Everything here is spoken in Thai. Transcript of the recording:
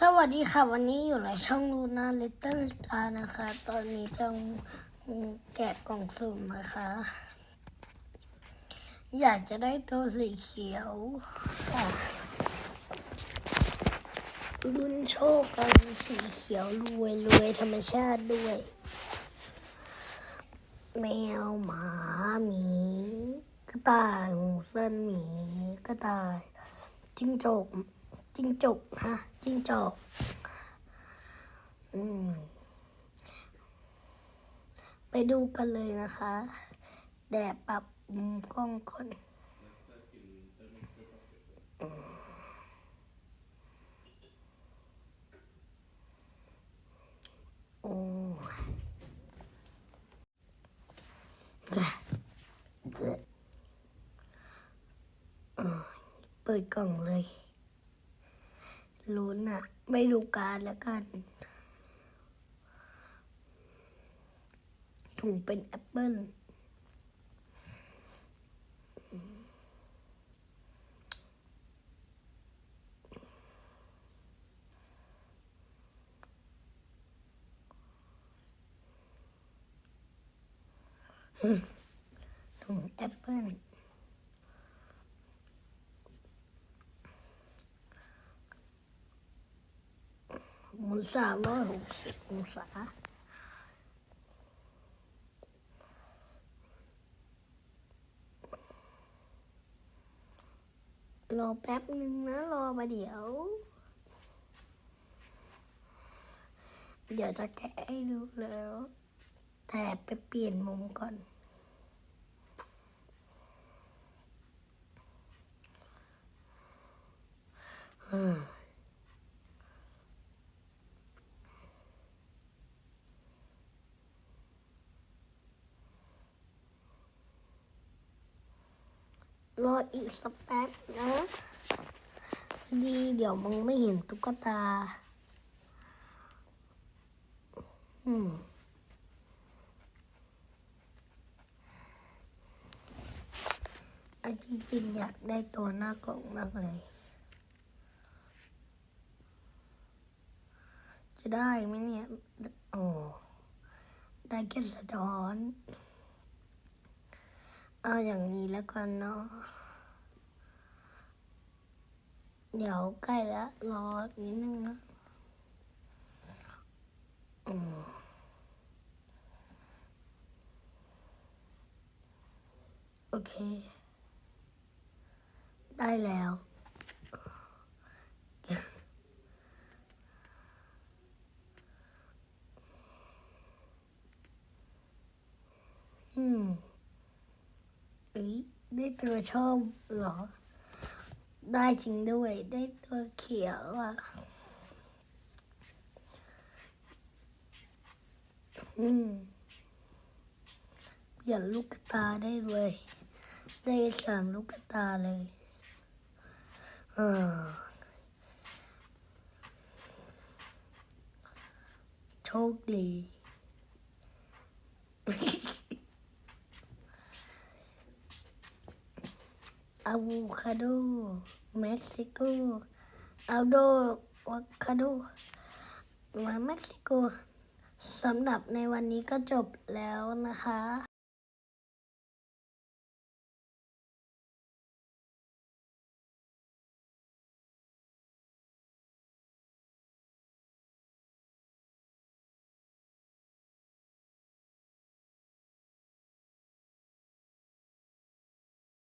สวัสดีค่ะ วันนี้อยู่ในช่องลูน่าลิตเติ้ลสตาร์นะคะ ตอนนี้จะแกะกล่องสุ่มนะคะ อยากจะได้ตัวสีเขียวอะลุ้นโชคกันสีเขียวรวยรวยธรรมชาติด้วย แมวหมาหมีกระต่ายหูเส้นหมีกระต่ายจิ้งจก จิ้งจกฮะจิ้งจอกอืมไปดูกันเลยนะคะ แดดปรับมุมกล้องก่อนโอ้เปิดกล่องเลย ลุ้นอะไม่ดูการแล้วกัน ถุงเป็นแอปเปิ้ลถุงแอปเปิ้ล หมุนสามร้อยหกสิบองศารอแป๊บหนึ่งนะ รอมาเดี๋ยว เดี๋ยวจะแกะให้ดูแล้ว แต่ไปเปลี่ยนมุมก่อน รออีกสักแป๊บนะพอดีเดี๋ยวมึงไม่เห็นตุ๊กตา อืมอันจริงๆ อยากได้ตัวหน้ากล่องมากเลย จะได้ไหมเนี่ย โอ้ ได้แค่สะท้อน เอาอย่างนี้แล้วกันเนาะ เดี๋ยวใกล้แล้ว รอนิดนึงนะอืมโอเค ได้แล้ว อืม เอ้ยได้ตัวชอบเหรอ ได้จริงด้วย ได้ตัวเขียวอะอืมเปลี่ยนลูกตาได้เลย ได้สามลูกตาเลยเออโชคดี อะโวคาโดเม็กซิโกอัลโดวคาโดมาเม็กซิโกสำหรับในวันนี้ก็จบแล้วนะคะ